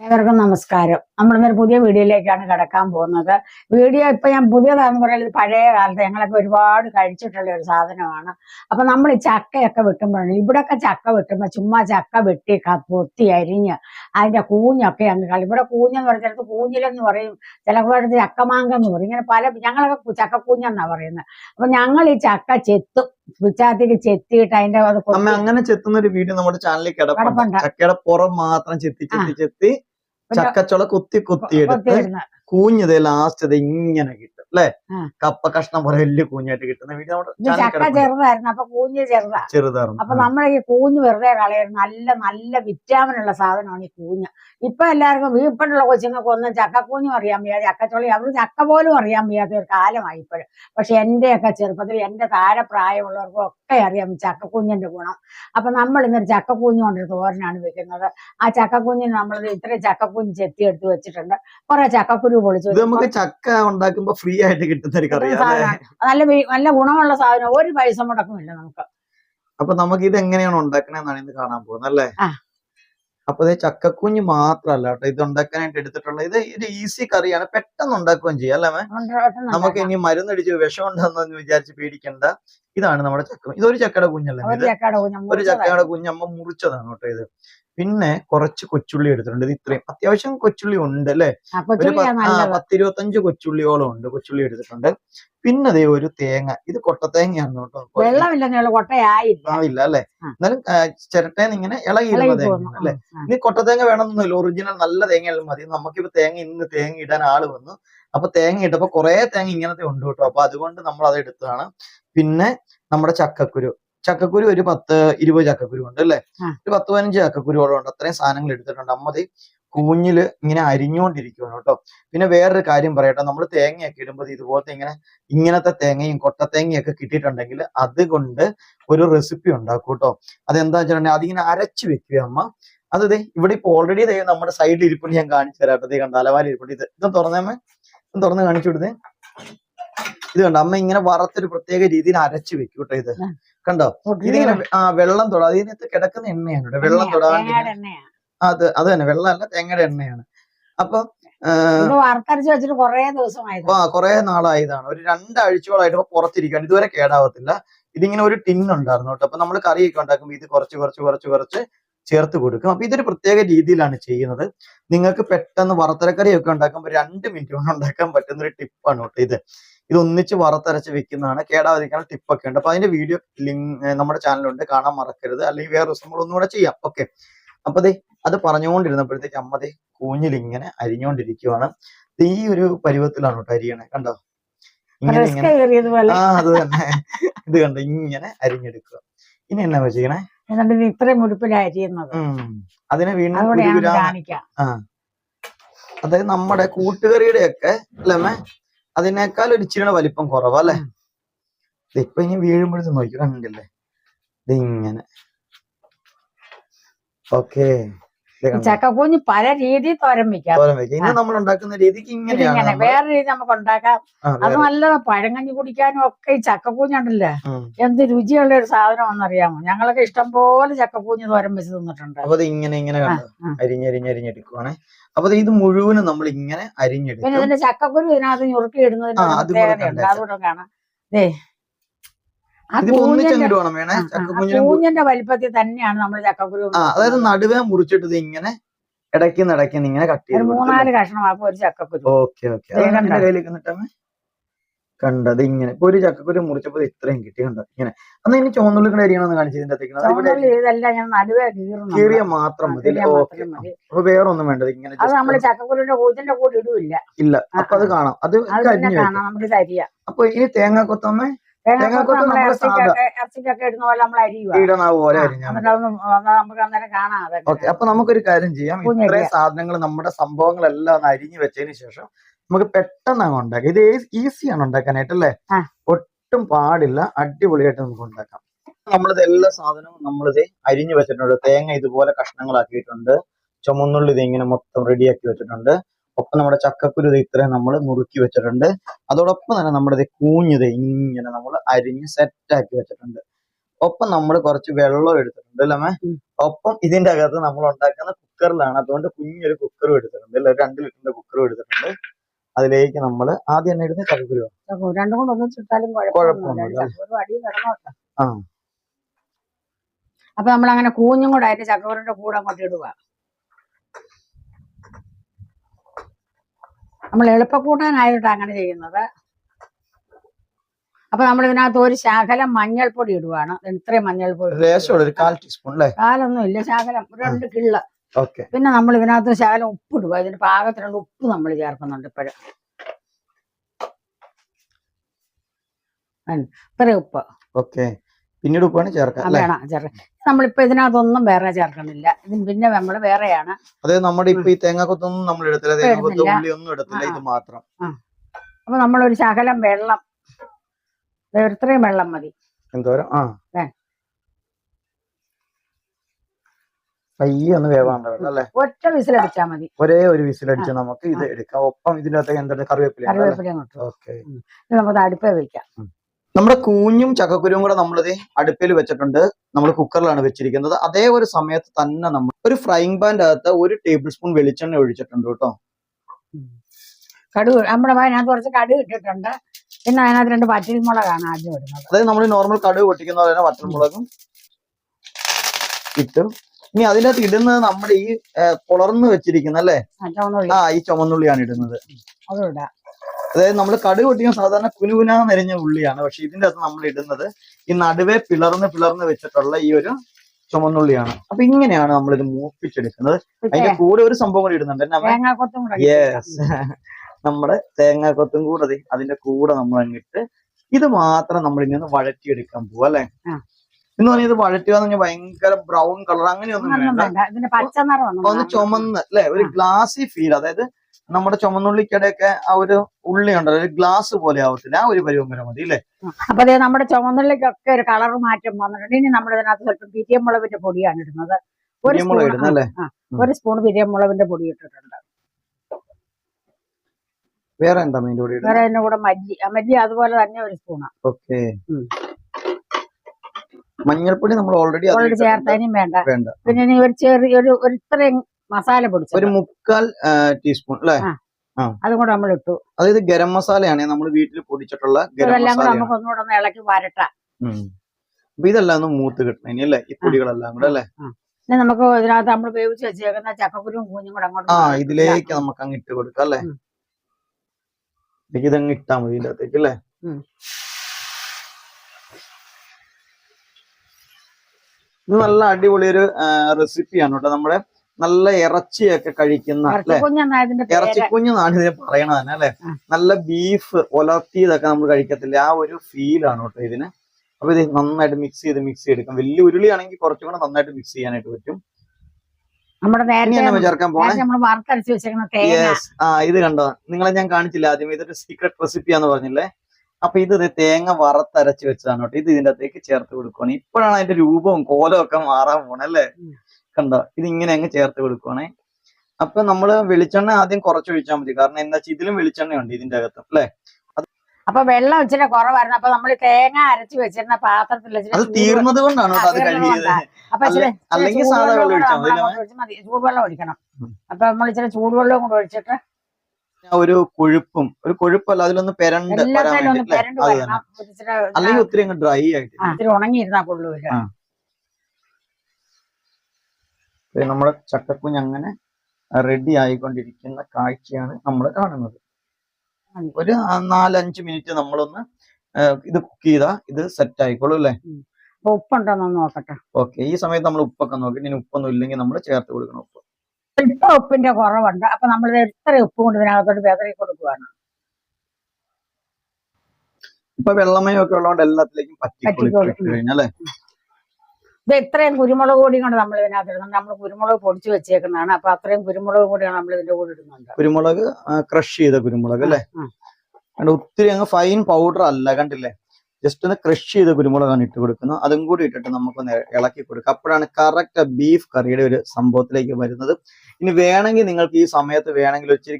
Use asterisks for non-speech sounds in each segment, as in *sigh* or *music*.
ഏവർക്കും നമസ്കാരം. നമ്മളിന്നൊരു പുതിയ വീഡിയോയിലേക്കാണ് കിടക്കാൻ പോകുന്നത്. വീഡിയോ ഇപ്പൊ ഞാൻ പുതിയതാന്ന് പറയുന്നത് പഴയ കാലത്ത് ഞങ്ങളൊക്കെ ഒരുപാട് കഴിച്ചിട്ടുള്ള ഒരു സാധനമാണ്. അപ്പൊ നമ്മൾ ഈ ചക്കയൊക്കെ വെട്ടുമ്പോഴാണ് ഇവിടൊക്കെ ചക്ക വെട്ടുമ്പോ ചുമ്മാ ചക്ക വെട്ടി കൊത്തി അരിഞ്ഞ് അതിന്റെ കൂഞ്ഞൊക്കെ അങ്ങ് കളി ഇവിടെ കൂഞ്ഞെന്ന് പറഞ്ഞ ചിലത്ത് കൂഞ്ഞിലെന്ന് പറയും ചിലപ്പോഴത്ത് ചക്കമാങ്കെന്ന് പറയും. ഇങ്ങനെ പല ഞങ്ങളൊക്കെ കു- ചക്കക്കൂഞ്ഞെന്നാ പറയുന്നത്. അപ്പൊ ഞങ്ങൾ ഈ ചക്ക ചെത്തും. പിച്ചാത്തിക്ക് ചെത്തിയിട്ട് അതിന്റെ അത് അമ്മ അങ്ങനെ ചെത്തുന്ന ഒരു വീഡിയോ നമ്മുടെ ചാനലിൽ കിടപ്പുണ്ട്. ചക്കയുടെ പുറം മാത്രം ചെത്തി ചെത്തി ചെത്തി ചക്കച്ചുള കുത്തി കുത്തി എടുത്ത് കൂഞ്ഞത് ലാസ്റ്റ് ഇത് ഇങ്ങനെ കിട്ടും അല്ലെ കപ്പ കഷ്ണം പോലെ വലിയ കൂഞ്ഞായിട്ട് കിട്ടുന്ന നമ്മുടെ ചക്ക ചെറുതായിരുന്നു. അപ്പൊ കൂഞ്ഞ് ചെറുതാ. ചെറുതായിരുന്നു. അപ്പൊ നമ്മളെ ഈ കൂഞ്ഞ് വെറുതെ കളയരുത് നല്ല നല്ല വിറ്റാമിൻ ഉള്ള സാധനമാണ് ഈ കൂഞ്ഞ്. ഇപ്പൊ എല്ലാവർക്കും വീപ്പണ്ടുള്ള കൊച്ചുങ്ങൾക്ക് ഒന്നും ചക്കക്കൂഞ്ഞും അറിയാൻ വയ്യ. ചക്കച്ചോളി അവർ ചക്ക പോലും അറിയാൻ വയ്യാത്ത ഒരു കാലമായി ഇപ്പോഴും. പക്ഷെ എന്റെയൊക്കെ ചെറുപ്പത്തിൽ എന്റെ താഴെ പ്രായമുള്ളവർക്കും ഒക്കെ അറിയാം ചക്കക്കൂഞ്ഞിന്റെ ഗുണം. അപ്പൊ നമ്മൾ ഇന്നൊരു ചക്കക്കൂഞ്ഞ് കൊണ്ടൊരു തോരനാണ് വെക്കുന്നത്. ആ ചക്കക്കൂഞ്ഞിന് നമ്മൾ ഇത്രയും ചക്കക്കൂഞ്ഞ് ചെത്തി എടുത്ത് വെച്ചിട്ടുണ്ട്. കുറെ ചക്കക്കുരു പൊളിച്ചു നമുക്ക് ചക്ക ഉണ്ടാക്കുമ്പോ ഫ്രീ ആയിട്ട് കിട്ടുന്ന ഒരു കറിയാണ് നല്ല നല്ല ഗുണമുള്ള സാധനം. ഒരു പൈസ മുടക്കുമില്ല നമുക്ക്. അപ്പൊ നമുക്ക് ഇത് എങ്ങനെയാണ് ഉണ്ടാക്കണെന്നാണ് ഇന്ന് കാണാൻ പോകുന്നത് അല്ലേ. അപ്പൊ ഇത് ചക്കക്കുഞ്ഞ് മാത്രല്ല കേട്ടോ ഇത് ഉണ്ടാക്കാനായിട്ട് എടുത്തിട്ടുള്ള ഇത് ഒരു ഈസി കറിയാണ്. പെട്ടെന്ന് ഉണ്ടാക്കുകയും ചെയ്യാം അല്ലേ നമുക്ക് ഇനി മരുന്നടിച്ച് വിഷം ഉണ്ടെന്ന് വിചാരിച്ച് പേടിക്കണ്ട. ഇതാണ് നമ്മുടെ ചക്ക ഇതൊരു ചക്കയുടെ കുഞ്ഞല്ലേ ഒരു ചക്കയുടെ കുഞ്ഞമ്മ മുറിച്ചതാണ് കേട്ടോ ഇത്. പിന്നെ കുറച്ച് കൊച്ചുള്ളി എടുത്തിട്ടുണ്ട്. ഇത് ഇത്രയും. അത്യാവശ്യം കൊച്ചുള്ളി ഉണ്ട് അല്ലെ? ഒരു പത്തിരുപത്തഞ്ച് കൊച്ചുള്ളിയോളം ഉണ്ട്. കൊച്ചുള്ളി എടുത്തിട്ടുണ്ട്. പിന്നെ ദേ ഒരു തേങ്ങ. ഇത് കൊട്ടത്തേങ്ങയാണ് കേട്ടോ. ആവില്ല അല്ലെ. എന്നാലും ചിരട്ടേന്ന് ഇങ്ങനെ ഇളകിയിരുന്ന ഇളകി തേങ്ങ അല്ലെ? ഇനി കൊട്ടത്തേങ്ങ വേണമെന്നൊന്നുമില്ല ഒറിജിനൽ നല്ല തേങ്ങയാലും മതി. നമുക്കിപ്പോ തേങ്ങ ഇന്ന് തേങ്ങ ഇടാൻ ആൾ വന്നു. അപ്പൊ തേങ്ങ ഇട്ടപ്പോ കുറെ തേങ്ങ ഇങ്ങനത്തെ ഉണ്ട് കേട്ടോ. അപ്പൊ അതുകൊണ്ട് നമ്മൾ അത് എടുത്തതാണ്. പിന്നെ നമ്മുടെ ചക്കക്കുരു. ചക്കക്കുരു ഒരു പത്ത് ഇരുപത് ചക്കക്കുരു ഉണ്ട് അല്ലെ. ഒരു പത്ത് പതിനഞ്ച് ചക്കക്കുരുവോളം ഉണ്ട്. അത്രയും സാധനങ്ങൾ എടുത്തിട്ടുണ്ട്. അമ്മ ദേ കൂഞ്ഞിൽ ഇങ്ങനെ അരിഞ്ഞുകൊണ്ടിരിക്കുകയാണ് കേട്ടോ. പിന്നെ വേറൊരു കാര്യം പറയട്ടെ. നമ്മൾ തേങ്ങയൊക്കെ ഇടുമ്പോൾ ഇതുപോലത്തെ ഇങ്ങനെ ഇങ്ങനത്തെ തേങ്ങയും കൊട്ടത്തേങ്ങയൊക്കെ കിട്ടിയിട്ടുണ്ടെങ്കിൽ അതുകൊണ്ട് ഒരു റെസിപ്പി ഉണ്ടാക്കും കേട്ടോ. അതെന്താ വെച്ചിട്ടുണ്ടെങ്കിൽ അതിങ്ങനെ അരച്ച് വെക്കുക അമ്മ. അത് ദേ ഇവിടെ ഇപ്പൊ ഓൾറെഡി ദേ നമ്മുടെ സൈഡിൽ ഇരിപ്പുണ്ട്. ഞാൻ കാണിച്ചു തരാം കേട്ടോ. കണ്ട അലവാലി ഇരിപ്പുണ്ട്. ഇത് ഇതും തുറന്നേമ്മേ ഇതും തുറന്ന് കാണിച്ചു കൊടുത്തേ. ഇത് കണ്ട അമ്മ ഇങ്ങനെ വറുത്തൊരു പ്രത്യേക രീതിയിൽ അരച്ച് വെക്കും കേട്ടോ ഇത്. കണ്ടോ? ഇതിങ്ങനെ ആ വെള്ളം തൊടാ അതിനകത്ത് കിടക്കുന്ന എണ്ണയാണ് വെള്ളം തൊടാ തൊടാൻ അത് അത് തന്നെ വെള്ളമല്ല തേങ്ങയുടെ എണ്ണയാണ്. അപ്പൊ വറുത്തരച്ച് വെച്ചിട്ട് കുറേ ദിവസമായത്. ആ കുറെ നാളായതാണ്. ഒരു രണ്ടാഴ്ചകളായിട്ട് പുറത്തിരിക്കുകയാണ് ഇതുവരെ കേടാവത്തില്ല. ഇതിങ്ങനെ ഒരു ടിൻ ഉണ്ടായിരുന്നു കേട്ടോ. അപ്പൊ നമ്മൾ കറിയൊക്കെ ഉണ്ടാക്കുമ്പോൾ ഇത് കുറച്ച് കുറച്ച് കുറച്ച് കുറച്ച് ചേർത്ത് കൊടുക്കും. അപ്പൊ ഇതൊരു പ്രത്യേക രീതിയിലാണ് ചെയ്യുന്നത്. നിങ്ങൾക്ക് പെട്ടെന്ന് വറുത്തരക്കറിയൊക്കെ ഉണ്ടാക്കുമ്പോൾ രണ്ട് മിനിറ്റ് കൊണ്ട് ഉണ്ടാക്കാൻ പറ്റുന്ന ഒരു ടിപ്പാണ് കേട്ടോ ഇത്. ഇത് ഒന്നിച്ച് വറുത്തരച്ച് വെക്കുന്നതാണ്. കേടാതിരിക്കാൻ ടിപ്പൊക്കെ ഉണ്ട്. അപ്പൊ അതിന്റെ വീഡിയോ ലിങ്ക് നമ്മുടെ ചാനലുണ്ട് കാണാൻ മറക്കരുത്. അല്ലെങ്കിൽ വേറെ ദിവസം നമ്മൾ ഒന്നുകൂടെ ചെയ്യാം. ഓക്കെ അപ്പൊ ദേ അത് പറഞ്ഞുകൊണ്ടിരുന്നപ്പോഴത്തേക്ക് അമ്മ ദേ കൂഞ്ഞിൽ ഇങ്ങനെ അരിഞ്ഞുകൊണ്ടിരിക്കുവാണ്. ഈ ഒരു പരുവത്തിലാണ് കേട്ടോ അരിയണേ. കണ്ടോ? ഇങ്ങനെ ആ അത് തന്നെ. ഇത് കണ്ടോ? ഇങ്ങനെ അരിഞ്ഞെടുക്കുക. ഇനി എന്നാ ചെയ്യണേ? ഇത്രയും അരിയുന്നത്. അതിനെ വീണ്ടും അതായത് നമ്മുടെ കൂട്ടുകറിയുടെ ഒക്കെ അല്ലേ അതിനേക്കാൾ ഒരു ഇച്ചിരിയുടെ വലിപ്പം കുറവല്ലേ? അല്ലെ. ഇപ്പൊ ഇനി വീഴുമ്പോഴത്തെ നോക്കി കണ്ടില്ലേ? ഇതിങ്ങനെ ഇങ്ങനെ. ഓക്കെ. ചക്കക്കൂഞ്ഞ് പല രീതി തോരൻ വെക്കാം. ഇന്ന് നമ്മൾ ഉണ്ടാക്കുന്ന രീതിക്ക് ഇങ്ങനെയാണ് വേറെ രീതി നമുക്ക് ഉണ്ടാക്കാം. അത് നല്ലതാ നല്ല പഴങ്കഞ്ഞി കുടിക്കാനും ഒക്കെ ഈ ചക്കക്കൂഞ്ഞുണ്ടല്ലേ. എന്ത് രുചിയുള്ള ഒരു സാധനമാണെന്ന് അറിയാമോ ഇഷ്ടം പോലെ ചക്കക്കൂഞ്ഞ് തോരൻ വെച്ച് തിന്നിട്ടുണ്ട്. അപ്പൊ ഇങ്ങനെ ഇങ്ങനെ അരിഞ്ഞരിഞ്ഞരിഞ്ഞെടുക്കുവാണെ. അപ്പൊ ഇത് മുഴുവനും നമ്മൾ ഇങ്ങനെ പിന്നെ അരിഞ്ഞെടുക്കും. ഇതിന്റെ ചക്കക്കുരു ഇതിനകത്ത് ഞുറുക്കി ഇടുന്നതിന് പ്രത്യേകതയുണ്ട്. അതുകൂടെ കാണാം. കൂഞ്ഞിന്റെ വലിപ്പത്തിൽ തന്നെയാണ് നമ്മൾ ചക്കക്കുരു അതായത് നടുവേ മുറിച്ചിട്ട് ഇങ്ങനെ ഇടയ്ക്ക് നടക്കി ഇങ്ങനെ കട്ട് ചെയ്ത് മൂന്നാൽ കഷ്ണമാക്കും ഒരു ചക്കക്കുരു. Okay okay. ദേ കണ്ടോ? എന്റെ കയ്യിലേക്ക് നിട്ടമ്മേ കണ്ടത് ഇങ്ങനെ. ഇപ്പൊ ഒരു ചക്കക്കുരു മുറിച്ചപ്പോ ഇത്രയും കിട്ടി കണ്ടത് ഇങ്ങനെ. അന്ന് ഇനി ചുവന്നുള്ളി അരിയാണെന്ന് കാണിച്ചതിന്റെ കീറിയ മാത്രം മതി ഓക്കെ. അപ്പൊ വേറെ ഒന്നും വേണ്ടത് ഇങ്ങനെ നമ്മൾ ചക്കക്കുരുവിന്റെ കൂട്ടിന്റെ കൂടെ ഇടൂല്ല. ഇല്ല. അപ്പൊ അത് കാണാം. അത് അരിയാം അപ്പൊ ഇനി തേങ്ങ കൊത്തമ്മേ തേങ്ങാക്കൊത്ത് തേങ്ങാക്കൊത്ത് നമ്മൾ നമ്മൾ ഇറച്ചിക്കൊക്കെ ഇറച്ചിക്കൊക്കെ ഇടുന്ന പോലെ നമ്മൾ അരിയുക ഇടണ പോലെ നമുക്ക് അന്നേരം ഓക്കെ അപ്പൊ നമുക്കൊരു കാര്യം ചെയ്യാം. ഇത്രയും സാധനങ്ങൾ നമ്മുടെ സംഭവങ്ങളെല്ലാം ഒന്ന് അരിഞ്ഞു വെച്ചതിന് ശേഷം നമുക്ക് പെട്ടെന്ന് അങ്ങ് ഉണ്ടാക്കാം. ഇത് ഈസിയാണ് ഉണ്ടാക്കാനായിട്ട് അല്ലേ? ഒട്ടും പാടില്ല. അടിപൊളിയായിട്ട് നമുക്ക് ഉണ്ടാക്കാം. നമ്മളിത് എല്ലാ സാധനവും നമ്മളിത് അരിഞ്ഞു വെച്ചിട്ടുണ്ട്. തേങ്ങ ഇതുപോലെ കഷ്ണങ്ങളാക്കിയിട്ടുണ്ട്. ചുമന്നുള്ളി ഇത് ഇങ്ങനെ മൊത്തം റെഡിയാക്കി വെച്ചിട്ടുണ്ട്. ഒപ്പം നമ്മുടെ ചക്കക്കുരു ഇത് ഇത്രയും നമ്മൾ നുറുക്കി വെച്ചിട്ടുണ്ട്. അതോടൊപ്പം തന്നെ നമ്മുടെ ഇത് കൂഞ്ഞത് ഇങ്ങനെ നമ്മൾ അരിഞ്ഞ് സെറ്റ് ആക്കി വെച്ചിട്ടുണ്ട്. ഒപ്പം നമ്മൾ കുറച്ച് വെള്ളം എടുത്തിട്ടുണ്ട് അല്ലേ മേ ഒപ്പം ഇതിന്റെ അകത്ത് നമ്മൾ ഉണ്ടാക്കുന്ന കുക്കറിലാണ്. അതുകൊണ്ട് കുഞ്ഞൊരു കുക്കറും എടുത്തിട്ടുണ്ട്. അല്ലെ? രണ്ട് ലിറ്ററിന്റെ കുക്കറും എടുത്തിട്ടുണ്ട്. അതിലേക്ക് നമ്മൾ ആദ്യം തന്നെ ഇടുന്ന ചക്കക്കുരു ചക്കക്കുരു. രണ്ടും കൂടെ ഒന്ന് ചുട്ടാലും കുഴപ്പമൊന്നുമില്ല. കുഴപ്പമൊന്നുമില്ല. അടി കിടന്നോട്ടെ. ആ. അപ്പൊ നമ്മൾ അങ്ങനെ കൂഞ്ഞും കൂടെ അതിന്റെ ചക്കക്കുരുടെ കൂടെ അങ്ങോട്ട് ഇടുക നമ്മൾ എളുപ്പക്കൂട്ടാനായിട്ട് അങ്ങനെ ചെയ്യുന്നത്. അപ്പൊ നമ്മൾ ഇതിനകത്ത് ഒരു ശാഖലം മഞ്ഞൾപ്പൊടി ഇടുവാണ്. ഇത്രയും മഞ്ഞൾപ്പൊടി കാൽ ടീസ്പൂൺ കാലൊന്നും ഇല്ല ശാഖലം രണ്ട് കിള്ള. ഓക്കെ. പിന്നെ നമ്മൾ ഇതിനകത്ത് ശകലം ഉപ്പ് ഇടുക ഇതിന് പാകത്തിനുള്ള ഉപ്പ് നമ്മൾ ചേർക്കുന്നുണ്ട് ഇപ്പോഴും. ഇത്രയും ഉപ്പ്. ഓക്കെ. പിന്നീട് ഉപ്പാണ് ചേർക്കാം വേണം നമ്മളിപ്പോ ഇതിനകത്തൊന്നും വേറെ ചേർക്കണില്ല ഇതിന് പിന്നെ നമ്മൾ വേറെയാണ്. അതായത് നമ്മുടെ ഇപ്പൊ ഈ തേങ്ങാക്കൊത്തൊന്നും നമ്മൾ എടുത്തില്ല. തേങ്ങാക്കൊത്ത്. ഉള്ളി ഒന്നും എടുത്തില്ല ഇത് മാത്രം. അപ്പൊ നമ്മളൊരു ശകലം വെള്ളം ഇത്രയും വെള്ളം മതി. എന്തോരം? ആ. പയ്യെ ഒന്ന് വേവാണ്ട വെള്ളം അല്ലെ? ഒറ്റ വിസിലടിച്ചാൽ മതി. ഒരേ ഒരു വിസിലടിച്ച് നമുക്ക് ഇത് എടുക്കാം. ഒപ്പം ഇതിന്റെ അകത്ത് എന്താണ് കറിവേപ്പില കറിവേപ്പില ഓക്കെ. നമുക്ക് അടുപ്പേ വെക്കാം. നമ്മുടെ കൂഞ്ഞും ചക്കക്കുരുവും കൂടെ നമ്മളിത് അടുപ്പിൽ വെച്ചിട്ടുണ്ട്. നമ്മൾ കുക്കറിലാണ് വെച്ചിരിക്കുന്നത്. അതേ ഒരു സമയത്ത് തന്നെ നമ്മൾ ഒരു ഫ്രൈങ് പാന്റെ അകത്ത് ഒരു ടേബിൾ സ്പൂൺ വെളിച്ചെണ്ണ ഒഴിച്ചിട്ടുണ്ട് കേട്ടോ. കടുക് നമ്മുടെ അതിനകത്ത് കുറച്ച് കടുക് ഇട്ടിട്ടുണ്ട്. പിന്നെ അതിനകത്ത് രണ്ട് പച്ചമുളകാണ് ആദ്യം ഇടുന്നത്. അതായത് നമ്മൾ നോർമൽ കടുക് പൊട്ടിക്കുന്ന പോലെ തന്നെ വറ്റൽമുളകും ഇട്ടു. ഇനി അതിനകത്ത് ഇടുന്നത് നമ്മുടെ ഈ പുളർന്ന് വെച്ചിരിക്കുന്ന അല്ലേ? ആ ഈ ചുമന്നുള്ളിയാണ് ഇടുന്നത്. അതും ഇടാം. അതായത് നമ്മൾ കടുക് പൊട്ടിക്കുന്ന സാധാരണ കുനുകുനാ നിറഞ്ഞ ഉള്ളിയാണ്. പക്ഷെ ഇതിന്റെ അകത്ത് നമ്മൾ ഇടുന്നത് ഈ നടുവേ പിളർന്ന് പിളർന്ന് വെച്ചിട്ടുള്ള ഈ ഒരു ചുമന്നുള്ളിയാണ്. അപ്പൊ ഇങ്ങനെയാണ് നമ്മൾ ഇത് മൂപ്പിച്ചെടുക്കുന്നത് അതിന്റെ കൂടെ ഒരു സംഭവം കൂടി ഇടുന്നുണ്ട്. യെസ് *laughs* നമ്മുടെ തേങ്ങാക്കൊത്തും കൂടെ അതിന്റെ കൂടെ നമ്മൾ അങ്ങിട്ട് ഇത് മാത്രം നമ്മൾ ഇങ്ങനെ ഒന്ന് വഴറ്റിയെടുക്കാൻ പോവാ അല്ലെ. എന്ന് പറഞ്ഞാൽ ഇത് വഴറ്റുക എന്ന് പറഞ്ഞാൽ ഭയങ്കര ബ്രൗൺ കളർ അങ്ങനെയൊന്നും ഒന്നും വേണ്ട. ചുമന്ന് അല്ലെ? ഒരു ഗ്ലാസി ഫീൽ. അതായത് നമ്മുടെ ചുമന്നുള്ളിക്കടയൊക്കെ ആ ഒരു ഉള്ളി ഉണ്ടല്ലോ ഒരു ഗ്ലാസ് പോലെ ആവത്തില്ല ആ ഒരു പരിവം വരെ മതി അല്ലേ? അപ്പൊ ദേ നമ്മുടെ ചുമന്നുള്ളിക്കൊക്കെ ഒരു കളർ മാറ്റം വന്നിട്ടുണ്ട്. ഇനി നമ്മൾ ഇതിനകത്ത് സ്വല്പം പിരിയമുളവിന്റെ പൊടിയാണ് ഇടുന്നത്. ഒരു സ്പൂൺ ഇടുന്ന അല്ലേ? ആ, ഒരു സ്പൂൺ പിരിയമുളകിന്റെ പൊടി ഇട്ടിട്ടുണ്ട്. വേറെ എന്താ മീന്റെ കൂടെ ഇടുന്നത്? വേറെ അതിന്റെ കൂടെ മല്ലി ആ മല്ലി അതുപോലെ തന്നെ ഒരു സ്പൂണാണ് ഓക്കെ. ഉം. മഞ്ഞൾപ്പൊടി നമ്മൾ ഓൾറെഡി ഓൾറെഡി ചേർത്തതിനും വേണ്ട. വേണ്ട. പിന്നെ ഇനി ഒരു ചെറിയ ഒരു ഒരു ഇത്രയും മസാല പൊടിച്ചത്. ഒരു മുക്കാൽ ടീസ്പൂൺ അല്ലേ. അതും കൂടെ നമ്മൾ ഇട്ടു. അതായത് ഗരം മസാലയാണ് നമ്മൾ വീട്ടിൽ പൊടിച്ചിട്ടുള്ള ഇതെല്ലാം കൂടെ നമുക്ക് ഒന്നുകൂടെ ഒന്ന് ഇളക്കി വരട്ടാം. അപ്പൊ ഇതെല്ലാം ഒന്ന് മൂത്ത് കിട്ടണം അല്ലേ? ഈ പൊടികളെല്ലാം കൂടെ അല്ലേ? നമുക്ക് ഇതിനകത്ത് നമ്മൾ വേവിച്ച് വെച്ചേക്കുന്ന ചക്കക്കുരും കൂഞ്ഞും കൂടെ അങ്ങോട്ട് ആ ഇതിലേക്ക് നമുക്ക് അങ്ങ് ഇട്ട് കൊടുക്കാം അല്ലേ? ഇതങ്ങ് ഇട്ടാ മതി ഇതിനകത്തേക്ക് അല്ലേ? ഇത് നല്ല അടിപൊളി ഒരു റെസിപ്പിയാണ് കേട്ടോ നമ്മുടെ നല്ല ഇറച്ചിയൊക്കെ കഴിക്കുന്ന ഇറച്ചിക്കുഞ്ഞെന്നാണ് ഇതിനെ പറയണത് തന്നെ അല്ലെ? നല്ല ബീഫ് ഒലർത്തിയതൊക്കെ നമ്മൾ കഴിക്കത്തില്ല? ആ ഒരു ഫീലാണ് കേട്ടോ ഇതിന്. അപ്പൊ ഇത് നന്നായിട്ട് മിക്സ് ചെയ്ത് മിക്സ് ചെയ്തെടുക്കാം വലിയ ഉരുളിയാണെങ്കിൽ കുറച്ചും കൂടെ നന്നായിട്ട് മിക്സ് ചെയ്യാനായിട്ട് പറ്റും. നമ്മുടെ നേരത്തെ ചേർക്കാൻ പോണേ? ആ ഇത് കണ്ടോ? നിങ്ങളെ ഞാൻ കാണിച്ചില്ല? ആദ്യം ഇതൊരു സീക്രട്ട് റെസിപ്പിയാന്ന് പറഞ്ഞില്ലേ? അപ്പൊ ഇത് തേങ്ങ വറുത്തരച്ച് വെച്ചതാണ് കേട്ടോ. ഇത് ഇതിന്റെ അകത്തേക്ക് ചേർത്ത് കൊടുക്കുവാണ്. ഇപ്പോഴാണ് അതിന്റെ രൂപവും കോലവും ഒക്കെ മാറാൻ പോണേ അല്ലേ? ഉം. കണ്ടോ? ഇത് ഇങ്ങനെ അങ്ങ് ചേർത്ത് കൊടുക്കുവാണേ. അപ്പൊ നമ്മൾ വെളിച്ചെണ്ണ ആദ്യം കുറച്ച് ഒഴിച്ചാൽ മതി. കാരണം എന്താ വെച്ചാൽ ഇതിലും വെളിച്ചെണ്ണ ഉണ്ട് ഇതിന്റെ അകത്ത്. അല്ലേ? അപ്പൊ വെള്ളം ഇച്ചിരി കുറവായിരുന്നു. അപ്പൊ നമ്മൾ തേങ്ങ അരച്ച് വെച്ചിരുന്ന പാത്രത്തിൽ അത് തീർന്നത് കൊണ്ടാണ് അത് അപ്പൊ അല്ലെ- അല്ലെങ്കിൽ ചൂടുവെള്ളം സാധാ വെള്ളം കൂടെ ഒഴിച്ചാൽ നമ്മൾ മതി അങ്ങോട്ട് ഒഴിച്ച് മതി. ചൂടുവെള്ളം ഒഴിക്കണം. അപ്പൊ നമ്മൾ ഇച്ചിരി ചൂടുവെള്ളം കൂടെ ഒഴിച്ചിട്ട് ഒരു കൊഴുപ്പും ഒരു കൊഴുപ്പല്ല അതിലൊന്ന് പെരണ്ട് അല്ലെങ്കിൽ ഒത്തിരി അങ്ങ് ഡ്രൈ ആയിട്ട് ഉണങ്ങിയിരുന്നാ കൊള്ളൂല ആ. ഇത് നമ്മുടെ ചക്കക്കുഞ്ഞ് അങ്ങനെ റെഡി ആയിക്കൊണ്ടിരിക്കുന്ന കാഴ്ചയാണ് നമ്മൾ കാണുന്നത്. ഒരു നാലഞ്ച് മിനിറ്റ് നമ്മളൊന്ന് ഇത് കുക്ക് ചെയ്താ ഇത് സെറ്റ് ആയിക്കോളൂ അല്ലേ? അപ്പൊ ഉപ്പുണ്ടോന്നൊന്ന് നോക്കട്ടെ. ഓക്കെ ഈ സമയത്ത് നമ്മൾ ഉപ്പൊക്കെ നോക്കി. ഇനി ഉപ്പൊന്നും ഇല്ലെങ്കിൽ നമ്മൾ ചേർത്ത് കൊടുക്കണം ഉപ്പ്. ഇപ്പൊ ഉപ്പിന്റെ കുറവുണ്ട്. അപ്പൊ നമ്മൾ എത്ര ഉപ്പ് കൊണ്ട് ഇതിനകത്തോട്ട് വിതറി കൊടുക്കുവാണ്? ഇപ്പൊ വെള്ളമയൊക്കെ ഉള്ളതുകൊണ്ട് എല്ലാത്തിലേക്കും പറ്റിക്കൊള്ളി പറ്റിക്കോളും. ഇത് ഇത്രയും കുരുമുളക് പൊടി കൊണ്ട് നമ്മൾ ഇതിനകത്ത് ഇടുന്നുണ്ട്. നമ്മൾ കുരുമുളക് പൊടിച്ചു വെച്ചേക്കുന്നതാണ്. അപ്പൊ അത്രയും കുരുമുളക് പൊടിയാണ് നമ്മൾ ഇതിന്റെ കൂടെ ഇടുന്നുണ്ട്. കുരുമുളക് ക്രഷ് ചെയ്ത കുരുമുളക് അല്ലേ? ഒത്തിരി അങ്ങ് ഫൈൻ പൗഡർ അല്ല കണ്ടില്ലേ? ജസ്റ്റ് ഒന്ന് ക്രഷ് ചെയ്ത കുരുമുളകാണ് ഇട്ട് കൊടുക്കുന്നത് അതും കൂടി ഇട്ടിട്ട് നമുക്കൊന്ന് ഇളക്കി കൊടുക്കുക അപ്പോഴാണ് കറക്റ്റ് ബീഫ് കറിയുടെ ഒരു സംഭവത്തിലേക്ക് വരുന്നത്. ഇനി വേണമെങ്കിൽ നിങ്ങൾക്ക് ഈ സമയത്ത് വേണമെങ്കിൽ ഇച്ചിരി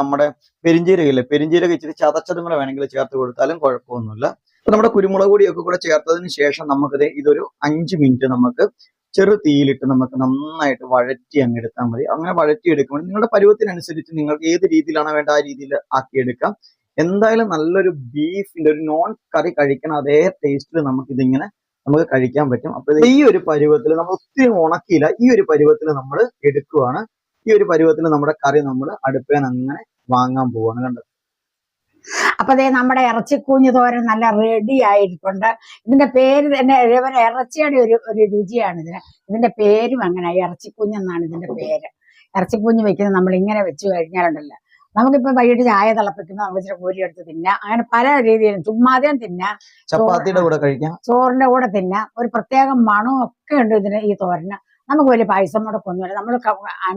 നമ്മുടെ പെരിഞ്ചീരകയില്ലേ? പെരിഞ്ചീരകം ഇച്ചിരി ചതച്ചതും കൂടെ വേണമെങ്കിൽ ചേർത്ത് കൊടുത്താലും കുഴപ്പമൊന്നുമില്ല. അപ്പൊ നമ്മുടെ കുരുമുളക് പൊടിയൊക്കെ കൂടെ ചേർത്തതിന് ശേഷം നമുക്കിത് ഇതൊരു അഞ്ച് മിനിറ്റ് നമുക്ക് ചെറു തീയിലിട്ട് നമുക്ക് നന്നായിട്ട് വഴറ്റി അങ്ങ് എടുത്താൽ മതി. അങ്ങനെ വഴറ്റി എടുക്കുമ്പോൾ നിങ്ങളുടെ പരുവത്തിനനുസരിച്ച് നിങ്ങൾക്ക് ഏത് രീതിയിലാണ് വേണ്ട ആ രീതിയിൽ ആക്കിയെടുക്കാം. എന്തായാലും നല്ലൊരു ബീഫിന്റെ ഒരു നോൺ കറി കഴിക്കണം അതേ ടേസ്റ്റിൽ നമുക്ക് ഇതിങ്ങനെ നമുക്ക് കഴിക്കാൻ പറ്റും. അപ്പൊ ഈ ഒരു പരുവത്തിൽ നമ്മൾ ഒത്തിരി ഉണക്കിയില്ല. ഈ ഒരു പരുവത്തിൽ നമ്മൾ എടുക്കുവാണ്. ഈ ഒരു പരുവത്തിൽ നമ്മുടെ കറി നമ്മൾ അടുപ്പേൻ അങ്ങനെ വാങ്ങാൻ പോവാണ് കണ്ടത് അപ്പൊ ദേ നമ്മുടെ ഇറച്ചിക്കൂഞ്ഞ് തോരൻ നല്ല റെഡി ആയിട്ടുണ്ട്. ഇതിന്റെ പേര് തന്നെ ഇവരെ ഇറച്ചിയുടെ ഒരു ഒരു രുചിയാണ് ഇതിന് ഇതിന്റെ പേരും അങ്ങനെ. ഇറച്ചിക്കൂഞ്ഞെന്നാണ് ഇതിന്റെ പേര്. ഇറച്ചിക്കൂഞ്ഞ് വെക്കുന്നത് നമ്മൾ ഇങ്ങനെ വെച്ചു കഴിഞ്ഞാലുണ്ടല്ലോ. നമുക്കിപ്പോ വൈകിട്ട് ചായ തിളപ്പിക്കുമ്പോൾ നമുക്ക് ഇച്ചിരി കോരി എടുത്ത് തിന്നാം. അങ്ങനെ പല രീതിയിലും ചുമ്മാതെയും തിന്നാം. ചപ്പാത്തിയുടെ കൂടെ കഴിക്കാം. ചോറിന്റെ കൂടെ തിന്നാം. ഒരു പ്രത്യേക മണവും ഒക്കെ ഉണ്ട് ഇതിന് ഈ തോരന്. നമുക്ക് വലിയ പൈസ മുടക്കൊന്നുമില്ല നമ്മൾ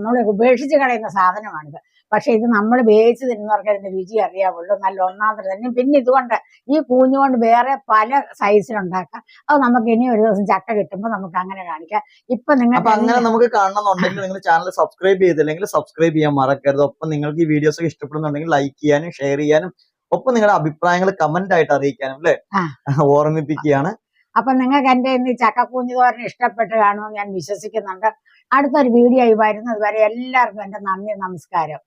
നമ്മൾ ഉപേക്ഷിച്ച് കളയുന്ന സാധനമാണിത്. പക്ഷെ ഇത് നമ്മൾ വേവിച്ച് തിന്നു പറഞ്ഞാൽ ഇതിന്റെ രുചി അറിയാവുള്ളൂ. നല്ല ഒന്നാമത് തന്നെ. പിന്നെ ഇതുകൊണ്ട് ഈ കൂഞ്ഞുകൊണ്ട് വേറെ പല സൈസിലുണ്ടാക്കാം. അത് നമുക്ക് ഇനി ഒരു ദിവസം ചക്ക കിട്ടുമ്പോൾ നമുക്ക് അങ്ങനെ കാണിക്കാം. ഇപ്പൊ നിങ്ങൾ അങ്ങനെ നമുക്ക് കാണണമെന്നുണ്ടെങ്കിൽ നിങ്ങൾ ചാനൽ സബ്സ്ക്രൈബ് ചെയ്തില്ലെങ്കിൽ സബ്സ്ക്രൈബ് ചെയ്യാൻ മറക്കരുത്. ഒപ്പം നിങ്ങൾക്ക് ഈ വീഡിയോസ് ഒക്കെ ഇഷ്ടപ്പെടുന്നുണ്ടെങ്കിൽ ലൈക്ക് ചെയ്യാനും ഷെയർ ചെയ്യാനും ഒപ്പം നിങ്ങളുടെ അഭിപ്രായങ്ങൾ കമന്റ് ആയിട്ട് അറിയിക്കാനും അല്ലെ. ഓർമ്മിപ്പിക്കുകയാണ്. അപ്പൊ നിങ്ങൾക്ക് എന്റെ ഇന്ന് ചക്കക്കൂഞ്ഞു തോരൻ ഇഷ്ടപ്പെട്ട് കാണുമെന്ന് ഞാൻ വിശ്വസിക്കുന്നുണ്ട്. അടുത്തൊരു വീഡിയോ ആയി വരുന്നത് വരെ എല്ലാവർക്കും എന്റെ നന്ദി നമസ്കാരം.